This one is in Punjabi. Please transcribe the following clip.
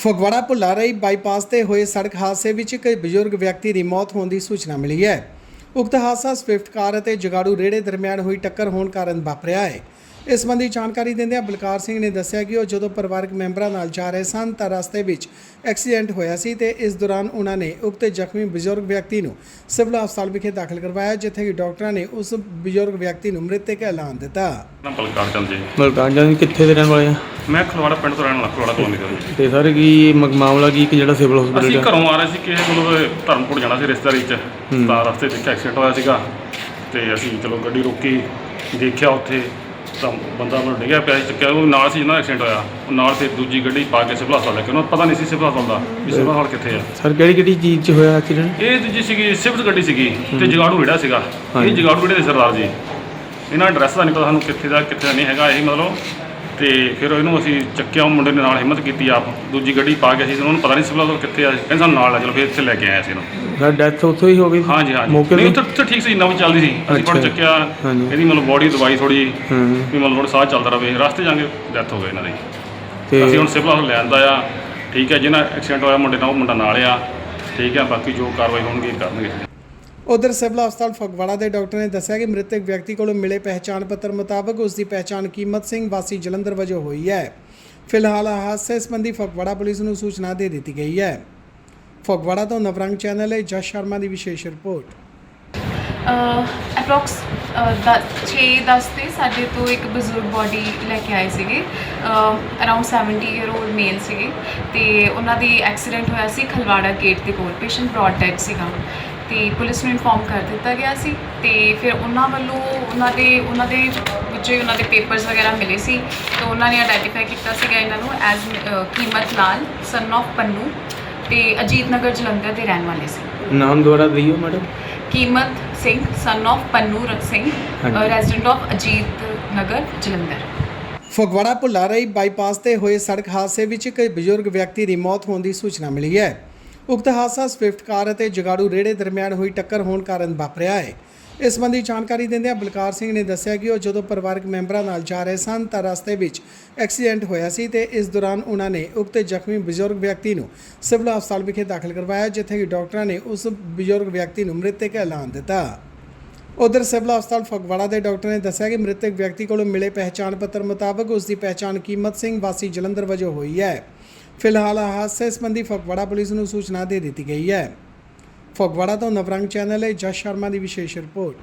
ਫਗਵਾੜਾ ਭੁੱਲਾਰਾਈ ਬਾਈਪਾਸ ਤੇ ਹੋਏ ਸੜਕ ਹਾਦਸੇ ਵਿੱਚ ਇੱਕ ਬਜ਼ੁਰਗ ਵਿਅਕਤੀ ਦੀ ਮੌਤ ਹੋਣ ਦੀ ਸੂਚਨਾ ਮਿਲੀ ਹੈ। ਉਕਤ ਹਾਦਸਾ ਸਵਿਫਟ ਕਾਰ ਅਤੇ ਜਗਾੜੂ ਰੇੜੇ ਦਰਮਿਆਨ ਹੋਈ ਟੱਕਰ ਹੋਣ ਕਾਰਨ ਵਾਪਰਿਆ ਹੈ। ਇਸ ਸੰਬੰਧੀ ਜਾਣਕਾਰੀ ਦਿੰਦਿਆਂ ਬਲਕਾਰ ਸਿੰਘ ਨੇ ਦੱਸਿਆ ਕਿ ਉਹ ਜਦੋਂ ਪਰਿਵਾਰਕ ਮੈਂਬਰਾਂ ਨਾਲ ਜਾ ਰਹੇ ਸਨ ਤਾਂ ਰਸਤੇ ਵਿੱਚ ਐਕਸੀਡੈਂਟ ਹੋਇਆ ਸੀ ਤੇ ਇਸ ਦੌਰਾਨ ਉਹਨਾਂ ਨੇ ਉਕਤ ਜ਼ਖਮੀ ਬਜ਼ੁਰਗ ਵਿਅਕਤੀ ਨੂੰ ਸਿਵਲ ਹਸਪਤਾਲ ਵਿਖੇ ਦਾਖਲ ਕਰਵਾਇਆ ਜਿੱਥੇ ਕਿ ਡਾਕਟਰਾਂ ਨੇ ਉਸ ਬਜ਼ੁਰਗ ਵਿਅਕਤੀ ਨੂੰ ਮ੍ਰਿਤਕ ਐਲਾਨ ਦਿੱਤਾ। ਬਲਕਾਰ ਚੰਦ ਜੀ। ਕਿੱਥੇ ਦੇ ਰਹਿਣ ਵਾਲੇ ਆ? ਮੈਂ ਖਲਵਾੜਾ ਪਿੰਡ ਤੋਂ ਰਹਿਣ ਵਾਲਾ ਖਲਵਾੜਾ ਕਲੋਨੀ ਤੋਂ ਜੀ ਤੇ ਸਰ ਕੀ ਮ- ਮਾਮਲਾ ਕੀ ਕਿ ਜਿਹੜਾ ਸਿਵਲ ਅਸੀਂ ਹਸਪੀਟਲ ਘਰੋਂ ਆ ਰਹੇ ਸੀ ਕਿ ਮਤਲਬ ਧਰਮਪੁਰ ਜਾਣਾ ਸੀ ਰਿਸ਼ਤੇਦਾਰੀ 'ਚ। ਤਾਂ ਰਸਤੇ 'ਚ ਐਕਸੀਡੈਂਟ ਹੋਇਆ ਸੀਗਾ ਤੇ ਅਸੀਂ ਚਲੋ ਗੱਡੀ ਰੋਕੀ ਦੇਖਿਆ ਉੱਥੇ। ਤਾਂ ਬੰਦਾ ਮਤਲਬ ਡਿੱਗਿਆ ਪਿਆ ਸੀ ਚੱਕਿਆ ਉਹ ਨਾਲ ਸੀ ਜਿਹਨਾਂ ਦਾ ਐਕਸੀਡੈਂਟ ਹੋਇਆ। ਉਹ ਨਾਲ ਫਿਰ ਦੂਜੀ ਗੱਡੀ ਪਾ ਕੇ ਸਿਵਲ ਹਸਪਤਾਲ ਲੈ ਕੇ ਉਹਨੂੰ ਪਤਾ ਨਹੀਂ ਸੀ ਸਿਵਲ ਹਸਪਤਾਲ ਦਾ ਵੀ ਸਿਵਲ ਹਸਪਤਾਲ ਕਿੱਥੇ ਆ। ਸਰ ਕਿਹੜੀ ਕਿਹੜੀ ਚੀਜ਼ 'ਚ ਹੋਇਆ ਐਕਸੀਡੈਂਟ ਇਹ ਦੂਜੀ ਸੀਗੀ ਸਿਫਟ ਗੱਡੀ ਸੀਗੀ ਤੇ ਜਗਾੜੂ ਵਿੜਾ ਸੀਗਾ। ਇਹ ਹਾਂਜੀ। ਜਗਾੜੂ ਵਿੜੇ ਦੇ ਸਰਦਾਰ ਜੀ। ਇਹਨਾਂ ਐਡਰੈਸ ਦਾ ਨਹੀਂ ਪਤਾ ਸਾਨੂੰ ਕਿੱਥੇ ਦਾ ਕਿੱਥੇ ਦਾ ਨਹੀਂ ਹੈਗਾ। ਇਹੀ ਮਤਲਬ ਤੇ ਫਿਰ ਇਹਨੂੰ ਅਸੀਂ ਚੱਕਿਆ ਉਹ ਮੁੰਡੇ ਨੇ ਨਾਲ ਹਿੰਮਤ ਕੀਤੀ ਆਪ। ਦੂਜੀ ਗੱਡੀ ਪਾ ਕੇ ਅਸੀਂ ਉਹਨੂੰ ਪਤਾ ਨਹੀਂ ਸੀ ਉਹ ਕਿੱਥੇ ਆ। ਕਹਿੰਦੇ ਸਾਨੂੰ ਨਾਲ ਲੈ ਚਲੋ ਫਿਰ ਇੱਥੇ ਲੈ ਕੇ ਆਏ ਅਸੀਂ ਇਹਨੂੰ। ਸਰ ਡੈਥ ਉੱਥੋਂ ਹੀ ਹੋ ਗਈ? ਸੀ? ਹਾਂਜੀ ਹਾਂਜੀ। ਮੌਕੇ ਨਹੀਂ ਤੇ ਉੱਥੇ ਉੱਥੇ ਠੀਕ ਸੀ ਨਵੀਂ ਚੱਲਦੀ ਸੀ। ਅਸੀਂ ਫੜ। ਚੱਕਿਆ। ਇਹਦੀ ਮਤਲਬ ਬੋਡੀ ਦਵਾਈ ਥੋੜੀ ਵੀ ਮਤਲਬ ਥੋੜਾ ਸਾਹ ਚੱਲਦਾ ਰਵੇ ਰਸਤੇ ਜਾਂਗੇ ਡੈਥ ਹੋ ਗਈ ਇਹਨਾਂ ਦੀ। ਤੇ ਅਸੀਂ ਹੁਣ ਸਿਵਲ ਹਸਪਤਾਲ ਲੈ ਆਂਦਾ ਆ। ਠੀਕ ਹੈ ਜਿਹਨਾਂ ਐਕਸੀਡੈਂਟ ਹੋਇਆ ਮੁੰਡੇ ਨਾਲ ਉਹ ਮੁੰਡਾ ਨਾਲ ਆ। ਠੀਕ ਹੈ ਬਾਕੀ ਜੋ ਕਾਰਵਾਈ ਹੋਣਗੀ ਕਰਨਗੇ। ਉਧਰ ਸਿਵਲ ਹਸਪਤਾਲ ਫਗਵਾੜਾ ਦੇ ਡਾਕਟਰ ਨੇ ਦੱਸਿਆ ਕਿ ਮ੍ਰਿਤਕ ਵਿਅਕਤੀ ਕੋਲੋਂ ਮਿਲੇ ਪਹਿਚਾਣ ਪੱਤਰ ਮੁਤਾਬਕ ਉਸ ਦੀ ਪਹਿਚਾਣ ਕੀਮਤ ਸਿੰਘ ਵਾਸੀ ਜਲੰਧਰ ਵਜੋਂ ਹੋਈ ਹੈ। ਫਿਲਹਾਲ ਹਾਦਸੇ ਸੰਬੰਧੀ ਫਗਵਾੜਾ ਪੁਲਿਸ ਨੂੰ ਸੂਚਨਾ ਦੇ ਦਿੱਤੀ ਗਈ ਹੈ। ਫਗਵਾੜਾ ਤੋਂ ਨਵਰੰਗ ਚੈਨਲ ਹੈ ਜਸ ਸ਼ਰਮਾ ਦੀ ਵਿਸ਼ੇਸ਼ ਰਿਪੋਰਟ। ਅਪਰੋਕਸ 6-10 ਤੇ ਸਾਡੇ ਤੋਂ ਇੱਕ ਬਜ਼ੁਰਗ ਬੋਡੀ ਲੈ ਕੇ ਆਏ ਸੀਗੇ। ਅਰਾਊਂਡ 70 ਈਅਰ 올ਡ ਮੇਲ ਸੀਗੇ ਤੇ ਉਹਨਾਂ ਦੀ ਐਕਸੀਡੈਂਟ ਹੋਇਆ ਸੀ ਖਲਵਾੜਾ ਗੇਟ ਦੇ ਕੋਲ। ਪੇਸ਼ੈਂਟ ਬ੍ਰੌਡ ਡੈਡ ਸੀਗਾ। ਤੇ ਪੁਲਿਸ ਨੂੰ ਇਨਫੋਰਮ ਕਰ ਦਿੱਤਾ ਗਿਆ ਸੀ ਤੇ ਫਿਰ ਉਹਨਾਂ ਵੱਲੋਂ ਉਹਨਾਂ ਦੇ ਉਹਨਾਂ ਦੇ ਵਿੱਚੋਂ ਹੀ ਉਹਨਾਂ ਦੇ ਪੇਪਰਸ ਵਗੈਰਾ ਮਿਲੇ ਸੀ ਤੇ ਉਹਨਾਂ ਨੇ ਆਇਡੈਂਟੀਫਾਈ ਕੀਤਾ ਸੀਗਾ ਇਹਨਾਂ ਨੂੰ ਐਜ਼ ਕੀਮਤ ਲਾਲ ਸਨ of ਪੰਨੂ ਤੇ ਅਜੀਤ ਨਗਰ ਜਲੰਧਰ ਦੇ ਰਹਿਣ ਵਾਲੇ ਸੀ। ਨਾਮ ਦੁਬਾਰਾ ਦਿਓ madam Keemat Singh son of Pannu ਰਤ ਸਿੰਘ ਹਾਂਜੀ। Resident of Ajit Nagar Jalandhar. Phagwara Bhullarai bypass ਤੇ ਹੋਏ ਸੜਕ ਹਾਦਸੇ ਵਿੱਚ ਇੱਕ ਬਜ਼ੁਰਗ ਵਿਅਕਤੀ ਦੀ ਮੌਤ ਹੋਣ ਦੀ ਸੂਚਨਾ ਮਿਲੀ ਹੈ। ਉਕਤ ਹਾਦਸਾ ਸਵਿਫਟ ਕਾਰ ਅਤੇ ਜਗਾੜੂ ਰੇੜੇ ਦਰਮਿਆਨ ਹੋਈ ਟੱਕਰ ਹੋਣ ਕਾਰਨ ਵਾਪਰਿਆ ਹੈ। ਇਸ ਸੰਬੰਧੀ ਜਾਣਕਾਰੀ ਦਿੰਦਿਆਂ ਬਲਕਾਰ ਸਿੰਘ ਨੇ ਦੱਸਿਆ ਕਿ ਉਹ ਜਦੋਂ ਪਰਿਵਾਰਕ ਮੈਂਬਰਾਂ ਨਾਲ ਜਾ ਰਹੇ ਸਨ ਤਾਂ ਰਸਤੇ ਵਿੱਚ ਐਕਸੀਡੈਂਟ ਹੋਇਆ ਸੀ ਤੇ ਇਸ ਦੌਰਾਨ ਉਹਨਾਂ ਨੇ ਉਕਤ ਜ਼ਖਮੀ ਬਜ਼ੁਰਗ ਵਿਅਕਤੀ ਨੂੰ ਸਿਵਲ ਹਸਪਤਾਲ ਵਿਖੇ ਦਾਖਲ ਕਰਵਾਇਆ, ਜਿੱਥੇ ਕਿ ਡਾਕਟਰਾਂ ਨੇ ਉਸ ਬਜ਼ੁਰਗ ਵਿਅਕਤੀ ਨੂੰ ਮ੍ਰਿਤਕ ਐਲਾਨ ਦਿੱਤਾ। ਉਧਰ ਸਿਵਲ ਹਸਪਤਾਲ ਫਗਵਾੜਾ ਦੇ ਡਾਕਟਰ ਨੇ ਦੱਸਿਆ ਕਿ ਮ੍ਰਿਤਕ ਵਿਅਕਤੀ ਕੋਲੋਂ ਮਿਲੇ ਪਹਿਚਾਣ ਪੱਤਰ ਮੁਤਾਬਕ ਉਸ ਦੀ ਪਹਿਚਾਣ ਕੀਮਤ ਸਿੰਘ ਵਾਸੀ ਜਲੰਧਰ ਵਜੋਂ ਹੋਈ ਹੈ। ਫਿਲਹਾਲ ਹਾਦਸੇ ਸੰਬੰਧੀ ਫਗਵਾੜਾ ਪੁਲਿਸ ਨੂੰ ਸੂਚਨਾ ਦੇ ਦਿੱਤੀ ਗਈ ਹੈ। ਫਗਵਾੜਾ ਤੋਂ ਨਵਰੰਗ ਚੈਨਲ ਲਈ ਜਸ ਸ਼ਰਮਾ ਦੀ ਵਿਸ਼ੇਸ਼ ਰਿਪੋਰਟ।